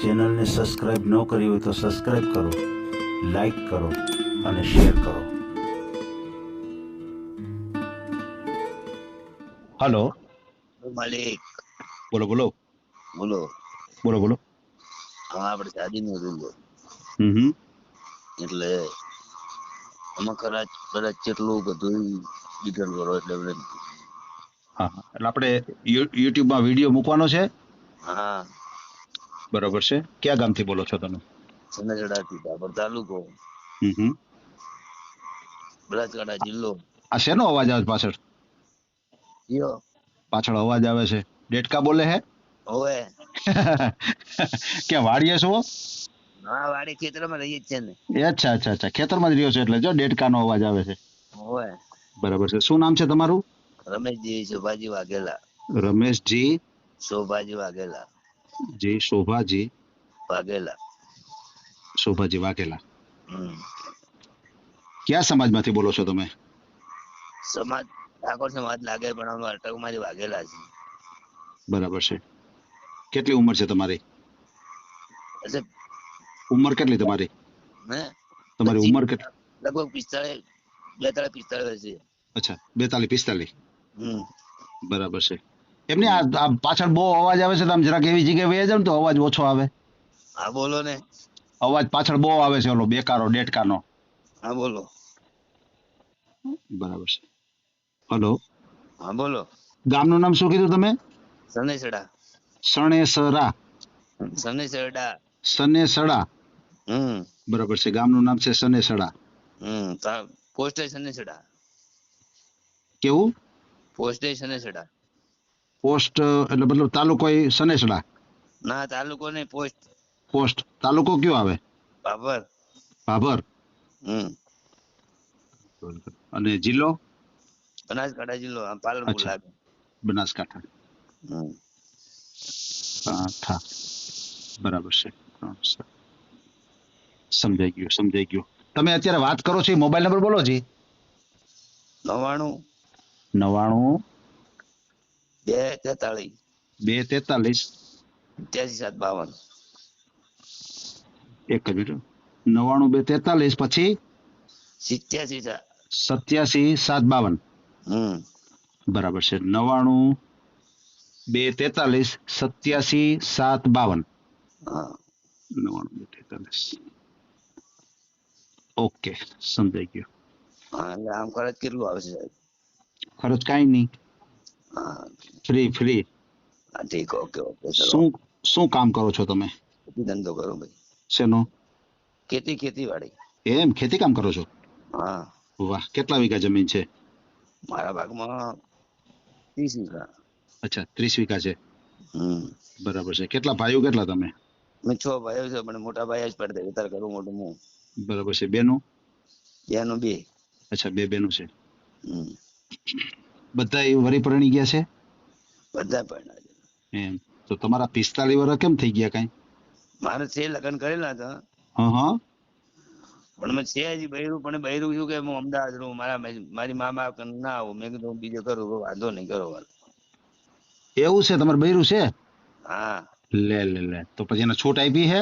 ચેનલને સબસ્ક્રાઈબ ન કરી હોય તો સબસ્ક્રાઈબ કરો લાઈક કરો અને શેર કરો. હલો. માલિક. બોલો બોલો. બોલો. બોલો બોલો. હા આપણે શાદી નું હતું હમ હમ. એટલે એમાં કદાચ કદાચ કેટલું બધું ડિટેલ કરો એટલે હા. એટલે આપણે યુટ્યુબમાં વીડિયો મૂકવાનો છે? હા. બરાબર છે? ક્યાં ગામથી બોલો છો તમે? સનેજડાથી બાબર તાલુકો. હમ બનાસકાંઠા જિલ્લો. આ શેનો અવાજ આવે પાછળ? યો પાછળ અવાજ આવે છે. ડેટકા બોલે હે? ઓએ ક્યાં વાડીએ છો? હા વાડી ખેતરમાં રહીએ છે ને. અચ્છા અચ્છા અચ્છા. ખેતરમાં જ રહ્યો છો એટલે જો ડેટકાનો અવાજ આવે છે. ઓએ બરાબર છે. શું નામ છે તમારું? રમેશજી શોભાજી વાઘેલા. રમેશજી. શોભાજી વાઘેલા. જી શોભાજી વાઘેલા શોભાજી વાઘેલા હમ કયા સમાજમાંથી બોલો છો તમે? સમાજ ઠાકોર સમાજ લાગે પણ અમે અટકમાંથી વાઘેલા છે. બરાબર છે. કેટલી ઉંમર છે તમારી? એટલે ઉંમર કેટલી તમારી? હે? તમારી ઉંમર કેટલી? લગભગ પિસ્તાળીસ બેતાળીસ પિસ્તાળીસ છે અચ્છા બેતાલીસ પિસ્તાલીસ. હમ. બરાબર છે. એમને આ આ પાછળ બહુ અવાજ આવે છે તો આમ જરાક એવી જગ્યાએ વહી જાવ ને તો અવાજ ઓછો આવે. હા બોલો ને. અવાજ પાછળ બહુ આવે છે ઓલો બેકારો ડેટકાનો હા બોલો. બરાબર છે. હલો. હા બોલો. ગામનું નામ શું કીધું તમે? સનેસડા સણેસરા સનેસડા સનેસડા હમ. બરાબર છે. ગામનું નામ છે સનેસડા હમ પોસ્ટ પોસ્ટે સનેસડા કેવું? પોસ્ટે સનેસડા પોસ્ટ એટલે મતલબ તાલુકો એ સનેસડા? ના તાલુકો નહીં પોસ્ટ. પોસ્ટ. તાલુકો કયો આવે? ભાભર. હમ. અને જિલ્લો? બનાસકાંઠા જિલ્લો પાલનપુર. લાગે. બનાસકાંઠા. કાંઠા. બરાબર છે. સમજાઈ ગયું સમજાઈ ગયું. તમે અત્યારે વાત કરો છો એ મોબાઈલ નંબર બોલો જી. નવાણું નવાણું બે તેતાળીસ બે તેતાલીસ ત્યાસી સાત બાવન એક જ મિનિટ નવાણું બે તેતાલીસ પછી સિત્યાસી સા- સત્યાસી સાત બાવન હમ બરાબર છે નવાણું બે તેતાલીસ સત્યાસી સાત બાવન હા નવાણું બે તેતાલીસ ઓકે સમજાઈ ગયું હા એટલે આમ ખર્ચ કેટલું આવશે સાહેબ ખર્ચ કાંઈ નહીં હા ફ્રી ફ્રી. ઠીક ઓકે ઓકે શું શું કામ કરો છો તમે? ધંધો કરો ભાઈ. શેનો? ખેતી ખેતીવાડી. એમ ખેતી કામ કરો છો? હા. વાહ કેટલા વીઘા જમીન છે? મારા ભાગમાં ત્રીસ વીઘા. અચ્છા ત્રીસ વીઘા છે. બરાબર છે. કેટલા ભાઈઓ કેટલા તમે? મેં છ ભાઈઓ છે પણ મોટા ભાઈ જ પડતા વિતાર કરું મોટું હું. બરાબર છે. બેનો? બેનું બે. અચ્છા બે બેનો છે. હમ. બધા એ વરી પરણી ગયા છે? બધા પરણા છે એમ. તો તમારા પિસ્તાલીસ વર્ષ કેમ થઈ ગયા કઈ? મારે છે લગ્ન કરેલા હતા. હા હા. પણ મેં છે હજી બૈરું પણ બૈરું શું કે હું અમદાવાદ રહું. મારા મારી મા બાપ ના આવું. મેં કીધું હું બીજો કરું વાંધો નહીં કરો. એવું છે? તમારે બૈરું છે? હા. લે લે લે. તો પછી એને છૂટ આપી છે?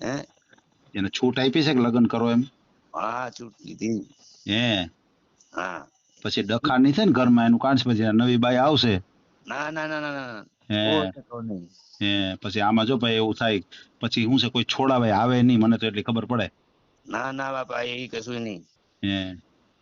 હે? એને છૂટ આપી છે કે લગ્ન કરો એમ? હા છૂટ કીધી. હે. હા. પછી ડખા નહીં થાય ને ઘરમાં એનું કાઢશે પછી નવી બાઈ આવશે. ના ના ના ના હે. નહીં. હે પછી આમાં જો ભાઈ એવું થાય પછી શું છે કોઈ છોડાવે આવે નહીં મને તો એટલી ખબર પડે. ના ના બાપા એ કશું નહીં. હે.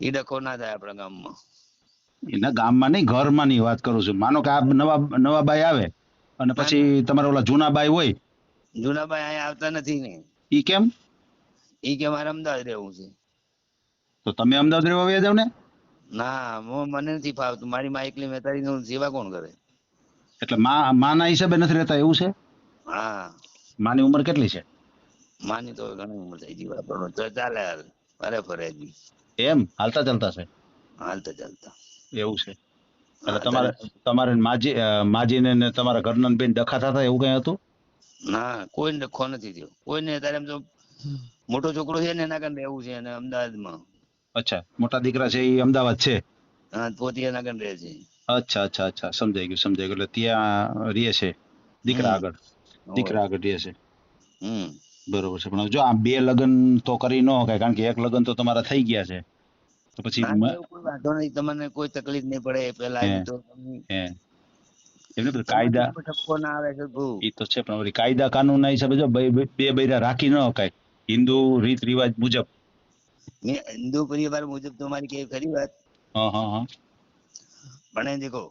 એ ડખો ના થાય આપણા ગામમાં. એના ગામમાં નહીં ઘરમાં ની વાત કરું છું. માનો કે આ નવા નવા બાઈ આવે અને પછી તમારા ઓલા જૂના બાઈ હોય. જુનાભાઈ અહીંયા આવતા નથી ને. ઈ કેમ? ઈ કે મારે અમદાવાદ રહેવું છે. તો તમે અમદાવાદ રહેવા જાવ ને ના હું મને નથી ફાવતું. મારી માં એકલી મહેતારી નું સેવા કોણ કરે? એટલે માં માના હિસાબે નથી રહેતા એવું છે? હા. માની ઉંમર કેટલી છે? માની તો ઘણી ઉંમર થઈ ગઈ વાપરનો તો ચાલે હાલ. ફરે ફરે એમ? હાલતા ચાલતા છે? હાલતા ચાલતા. એવું છે. એટલે તમારે તમારે માજી માજીને ને તમારા ઘરના બેન ડખા થતા એવું કઈ હતું? ના કોઈ ડખો નથી થયો. કોઈને તારે એમ તો મોટો છોકરો છે ને એના કારણે એવું છે અને અમદાવાદમાં. અચ્છા. મોટા દીકરા છે એ અમદાવાદ છે? હા પોતિયા નગર રહે છે. અચ્છા અચ્છા અચ્છા. સમજાઈ ગયું સમજાઈ ગયું. એટલે ત્યાં રહે છે? દીકરા આગળ. દીકરા ઘટીએ છે? બરોબર છે. પણ જો આ બે લગ્ન તો કરી ન શકાય કારણ કે એક લગ્ન તો તમારા થઈ ગયા છે. તો પછી વાંધો નહીં. તમને કોઈ તકલીફ નહીં પડે પેલા. તો એમને કાયદા ના આવે છે એ તો છે પણ કાયદા કાનૂન ના હિસાબે જો બે બૈરા રાખી ન શકાય. હિન્દુ રીત રિવાજ મુજબ. મુજબ તમારી કે ખરી વાત. હા હા હા. પણ દેખો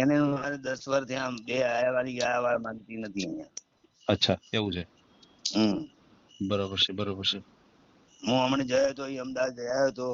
એને મારે દસ વાર ત્યાં બે આયા વાળી ગયા વાર માંગતી નથી અહીંયા. અચ્છા એવું છે? બરોબર છે બરોબર છે. હું હમણાં જયો તો અહીં અમદાવાદ જયો તો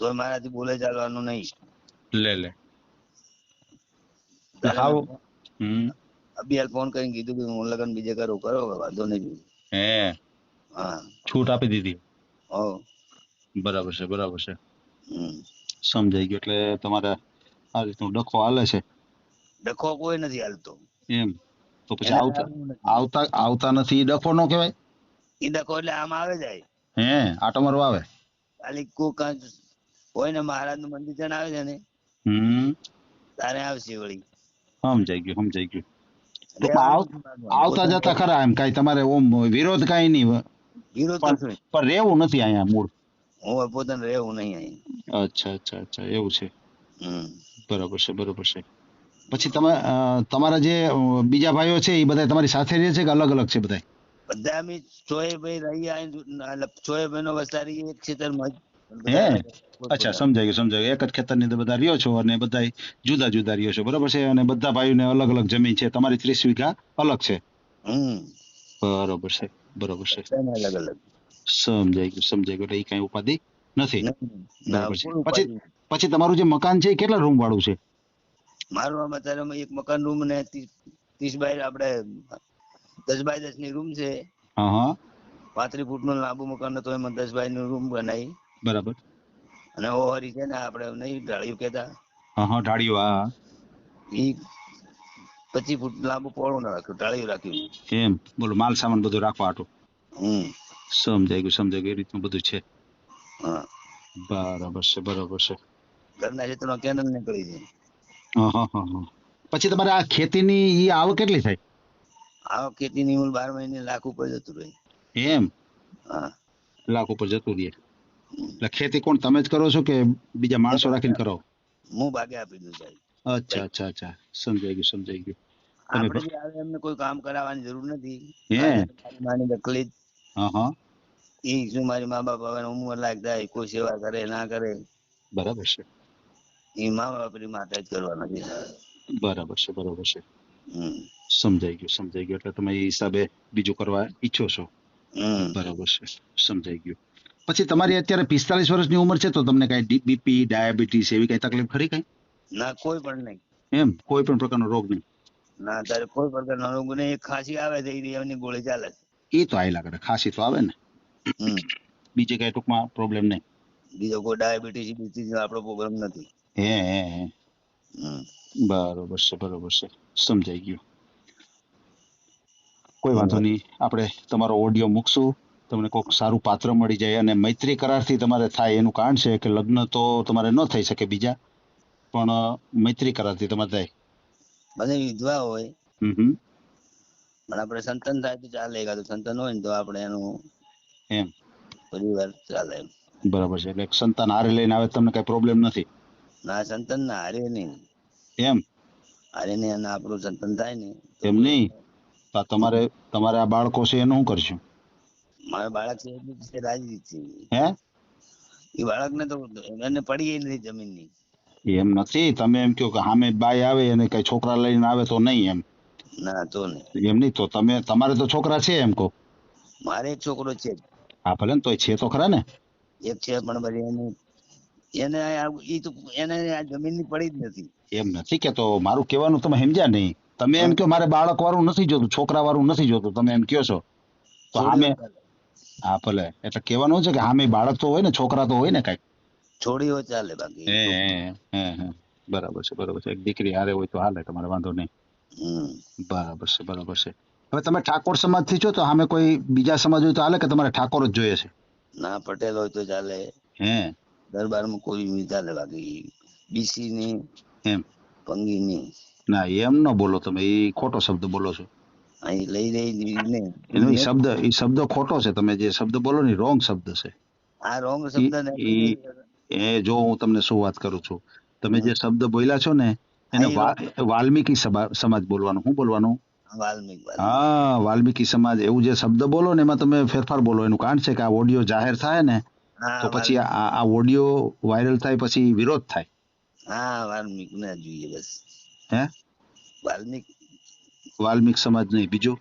તો મારાથી બોલે ચાલવાનું નહીં. લે લે. હાવ. અભિયાલ ફોન કરીને કીધું કે હું લગ્ન બીજે કરું કરો વાંધો નહીં. હા. છૂટ આપી દીધી. બરાબર છે બરાબર છે. સમજાઈ ગયું એટલે તમારે આ રીતનું ડખો હાલે છે? ડખો કોઈ નથી હાલતો. એમ? તો પછી આવતા આવતા આવતા નથી ડખો નો કહેવાય? એ ડખો એટલે આમ આવે જાય હે? આટો મારવા આવે? ખાલી કોક હોય ને મહારાજનું મંદિર આવે છે ને? હમ. તારે આવશે વળી. સમજાઈ ગયું સમજાઈ ગયું. આવતા જતા ખરા એમ કઈ તમારે ઓમ વિરોધ કઈ નહીં વિરોધ તો પણ રહેવું નથી અહીંયા મૂળ. હું પોતાને રહેવું નહીં અહીંયા. અચ્છા અચ્છા અચ્છા એવું છે. બરાબર છે બરાબર છે. પછી તમે તમારા જે બીજા ભાઈઓ છે એ બધા તમારી સાથે રહે છે કે અલગ અલગ છે બધા બધા અમે ચોય ભાઈ રહી આયા એટલે ચોય ભાઈ વસારી એક ખેતરમાં. અચ્છા સમજાય ગયું સમજાય એક જ ખેતરની અંદર બધા રહ્યો છો અને બધા જુદા જુદા રહ્યો છો. બરાબર છે? અને બધા ભાઈઓને અલગ અલગ જમીન છે. તમારી ત્રીસ વીઘા અલગ છે. બરોબર છે. બરોબર છે. અલગ અલગ. સમજાઈ ગયું સમજાઈ ગયું. એટલે એ કઈ ઉપાધિ નથી. બરાબર છે. પછી પછી તમારું જે મકાન છે એ કેટલા રૂમ વાળું છે? મારું અત્યારે એક મકાન રૂમ ને ત્રીસ બાય આપણે દસ બાય દસની રૂમ છે. હા હા. પાંત્રીસ ફૂટનું લાંબુ મકાન હતો એમાં દસ બાયનું રૂમ બનાવી. બરાબર. અને ઓહરી છે ને આપણે નહીં ઢાળીયું કેતા હા હા ઢાળિયો હા પચીસ ફૂટ લાંબુ પોળું ના રાખ્યું ઢાળિયું રાખ્યું. એમ બોલો માલ સામાન બધું રાખવા હતું હમ. સમજાઈ ગયું સમજાઈ ગયું એ રીતનું બધું છે. હા. બરાબર છે બરાબર છે. ઘરના ક્ષેત્રમાં કેનલ નીકળી જાય હા હા હા. પછી તમારે આ ખેતીની ઈ આવક કેટલી થાય આવક ખેતીની મૂળ બાર મહિને લાખ ઉપર જતું રહે. એમ? હા. લાખ ઉપર જતું રહે. એટલે ખેતી કોણ તમે જ કરો છો કે બીજા માણસો રાખીને કરો? હું ભાગે આપી દઉં સાહેબ. અચ્છા અચ્છા અચ્છા. સમજાઈ ગયું સમજાઈ ગયું. આપણે જે એમને કોઈ કામ કરાવવાની જરૂર નથી. હે? માની તકલીફ એ શું મારી મા બાપ હવે ઉંમર લાયક થાય કોઈ સેવા કરે ના કરે. બરાબર છે. એ મા બાપની માતા જ કરવાના છે. બરાબર છે બરાબર છે. સમજાઈ ગયું સમજાઈ ગયું. એટલે તમે એ હિસાબે બીજું કરવા ઈચ્છો છો? બરાબર છે સમજાઈ ગયું. પછી તમારી અત્યારે પિસ્તાલીસ વર્ષની ઉંમર છે તો તમને કઈ બીપી ડાયાબિટીસ એવી કઈ તકલીફ ખરી કઈ? ના કોઈ પણ નહીં. એમ? કોઈ પણ પ્રકારનો રોગ નહીં? ના તારે કોઈ પ્રકારનો રોગ નહીં. ખાંસી આવે તો એની ગોળી ચાલે છે. એ તો આયલા કરે. ખાંસી તો આવે ને. બીજે કઈ ટૂંકમાં પ્રોબ્લેમ નહીં. બીજો કોઈ ડાયાબિટીસ બીટીસ આપણો પ્રોબ્લેમ નથી. હે હે હે. બરોબર છે બરોબર છે. સમજાઈ ગયું. કોઈ વાંધો નહીં. આપણે તમારો ઓડિયો મૂકશું. તમને કોઈક સારું પાત્ર મળી જાય અને મૈત્રી કરારથી તમારે થાય એનું કારણ છે કે લગ્ન તો તમારે ન થઈ શકે બીજા. પણ મૈત્રી કરારથી તમારે થાય. બધા વિધવા હોય. પણ આપણે સંતાન થાય તો ચાલે એકાદું સંતાન હોય ને તો આપણે એનું એમ. પરિવાર ચાલે બરાબર છે એટલે સંતાન હારે લઈને આવે તમને કઈ પ્રોબ્લેમ નથી? ના સંતાન ના હારે નહીં. એમ? હારે નહીં અને આપણું સંતાન થાય ને એમ નહીં? તમારે તમારે આ બાળકો છે એનું શું કરશું? મારા બાળક છે રાજી છે. હે? એ બાળકને તો એને પડી ગઈ નથી જમીનની. એમ નથી તમે એમ કહો કે સામે બાઈ આવે અને કઈ છોકરા લઈને આવે તો નહીં એમ. ના તો નહીં. એમ નહીં તો તમે તમારે તો છોકરા છે એમ કહો. મારે છોકરો છે હા ભલે ને તો છે તો ખરા ને. એક છે પણ પછી એને એને ઈ તો એને આ જમીનની પડી જ નથી. એમ નથી કે તો મારું કહેવાનું તમે સમજ્યા નહીં. તમે એમ કહો મારે બાળક વાળું નથી જોતું છોકરા વાળું નથી જોતું તમે એમ કહો છો. તો સામે હા ભલે. એટલે કહેવાનું છે કે સામે બાળક તો હોય ને છોકરા તો હોય ને કંઈક. છોડીઓ ચાલે બાકી બરાબર છે બરાબર છે. એક દીકરી હારે હોય તો હાલે તમારે વાંધો નહીં. બરાબર છે બરાબર છે. હવે તમે ઠાકોર સમાજથી છો તો સામે કોઈ બીજા સમાજ હોય તો હાલે કે તમારે ઠાકોર જ જોઈએ છે? ના પટેલ હોય તો ચાલે. હે. દરબારમાં કોઈ બી ચાલે બાકી. બીસી ની એમ. પંગી ની. ના એમ ન બોલો તમે એ ખોટો શબ્દ બોલો છો. અહીં લઈ લઈ ને એનો શબ્દ એ શબ્દ ખોટો છે તમે જે શબ્દ બોલો ને રોંગ શબ્દ છે. આ રોંગ શબ્દ એ જો હું તમને શું વાત કરું છું. તમે જે શબ્દ બોલ્યા છો ને એને વાલ્મીકી સમાજ બોલવાનું. શું બોલવાનું. હા વાલ્મીકી સમાજ એવું જે શબ્દ બોલો ને એમાં તમે ફેરફાર બોલો. એનું કારણ છે કે આ ઓડિયો જાહેર થાય ને તો પછી આ ઓડિયો વાયરલ થાય પછી વિરોધ થાય. હા વાલ્મીક ને જોઈએ બસ. હે? વાલ્મીક. વાલ્મીક સમાજ નહીં. બીજું?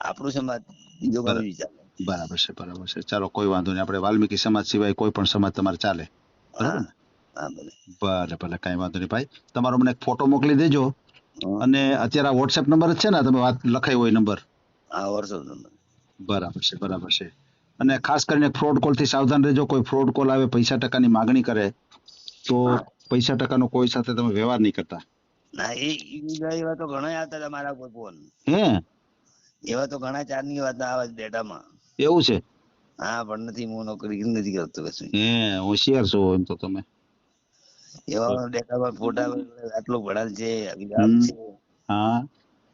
આપણો સમાજ બીજો વિચાર બરાબર છે બરાબર છે. ચાલો કોઈ વાંધો નહીં. આપણે વાલ્મીકી સમાજ સિવાય કોઈ પણ સમાજ તમારે ચાલે. બરાબર ને? ભલે ભલે કઈ વાંધો નહીં ભાઈ. તમારો મને ફોટો મોકલી દેજો. અને અત્યારે આ વોટ્સએપ નંબર જ છે ને તમે વાત લખાઈ હોય નંબર? બરાબર છે બરાબર છે. અને ખાસ કરીને ફ્રોડ કોલથી સાવધાન રહેજો. કોઈ ફ્રોડ કોલ આવે પૈસા ટકાની માગણી કરે તો પૈસા ટકાનો કોઈ સાથે તમે વ્યવહાર નહીં કરતા. ના એ એવા તો ઘણા આવતા હતા મારા કોઈ ફોન હે? એવા તો ઘણા ચારની વાત આવે ડેટામાં એવું છે? હા પણ નથી હું નોકરી નથી કરતો કશું. હે હોશિયાર છો એમ તો તમે. એવા ડેટામાં ફોટા આટલો ભણાલ છે હા.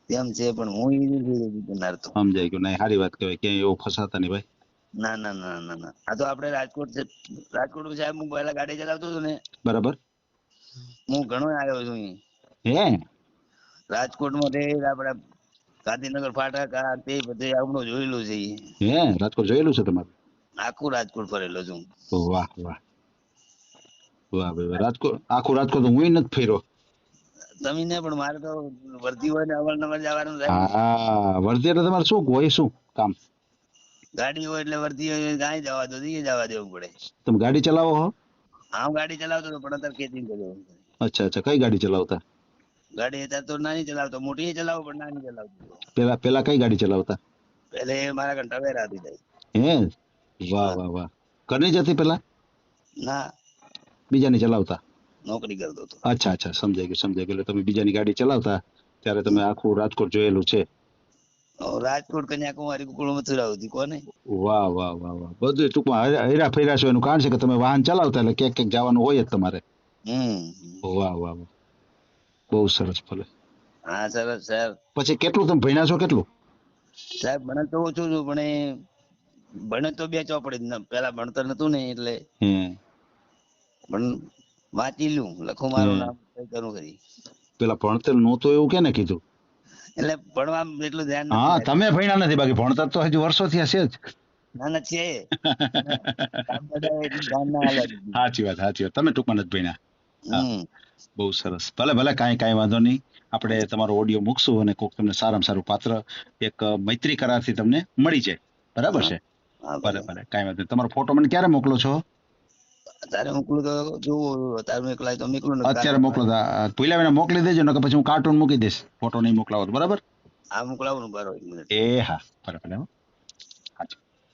તેમ છે પણ હું એ નથી બનાર તો. સમજાય ગયું. નહીં સારી વાત કહેવાય. ક્યાંય એવો ફસાતા નહીં ભાઈ. ના ના ના ના ના. આ તો આપણે રાજકોટ છે. રાજકોટ સાહેબ હું પહેલા ગાડી ચલાવતો હતો ને. બરાબર. હું ઘણો આવ્યો છું હે હે? રાજકોટમાં રે આપણે ગાંધીનગર ફાટક આ તે બધે આપણું જોયેલું છે હે રાજકોટ જોયેલું છે તમારે? આખું રાજકોટ ફરેલો છું. વાહ વાહ. વાહ ભાઈ. રાજકોટ આખું રાજકોટ હું નથી ફેરો તમે ને પણ મારે તો વર્ધી હોય ને અવારનવાર જવાનું થાય. હા વર્ધી એટલે તમારે શું હોય શું કામ? ગાડી હોય એટલે વર્ધી હોય કાંઈ જવા દો દીએ જવા દેવું પડે. તમે ગાડી ચલાવો હો? આમ ગાડી ચલાવતો પણ અત્યારે ખેતી કર્યો અચ્છા અચ્છા. કઈ ગાડી ચલાવતા? ગાડી અત્યારે તો નાની ચલાવતો મોટી ચલાવો પણ નાની ચલાવતો. પેલા પેલા કઈ ગાડી ચલાવતા? પેલે મારા ઘંટા વેરા હતી હે? વાહ વાહ વાહ. ઘરની જ હતી પેલા? ના. બીજાની ચલાવતા? નોકરી કરતો હતો. અચ્છા અચ્છા. સમજાઈ ગયું સમજાઈ ગયું. તમે બીજાની ગાડી ચલાવતા? ત્યારે તમે આખું રાજકોટ જોયેલું છે? રાજકોટ કન્યાકુમારી કુકુળ મથુરા હતી કોને? વાહ વાહ વાહ વાહ. બધું ટૂંકમાં હેરા ફેરા છો એનું કારણ છે કે તમે વાહન ચલાવતા એટલે ક્યાંક ક્યાંક જવાનું હોય જ તમારે. હમ. વાહ વાહ વાહ. બહુ સરસ ભલે. હા સરસ સાહેબ. પછી કેટલું તમે ભણ્યા છો કેટલું? સાહેબ ભણે તો ઓછું છું પણ એ ભણે તો બે ચોપડી પેલા ભણતર નતું ને એટલે પણ વાંચી લ્યું લખું મારું નામ કરું કરી પેલા ભણતર નહોતું એવું કેને કીધું? એટલે ભણવા એટલું ધ્યાન હા તમે ભણ્યા નથી બાકી ભણતર તો હજુ વર્ષોથી હશે જ. ના ના છે. ના. સાચી વાત સાચી વાત. તમે ટૂંકમાં નથી ભણ્યા. બહુ સરસ. ભલે ભલે કાંઈ કાંઈ વાંધો નહીં. આપણે તમારો ઓડિયો મૂકશું અને કોક તમને સારામાં સારું પાત્ર એક મૈત્રી કરારથી તમને મળી જાય. બરાબર છે? ભલે ભલે કાંઈ વાંધો તમારો ફોટો મને ક્યારે મોકલો છો? અત્યારે મોકલું તો જો અત્યારે મોકલાય તો મોકલું અત્યારે મોકલો પહેલા આ મોકલી દેજો ને પછી હું કાર્ટૂન મૂકી દઈશ. ફોટો નહીં મોકલાવો બરાબર? આ મોકલાવું ને બરો મિનિટ. એ હા બરાબર હો.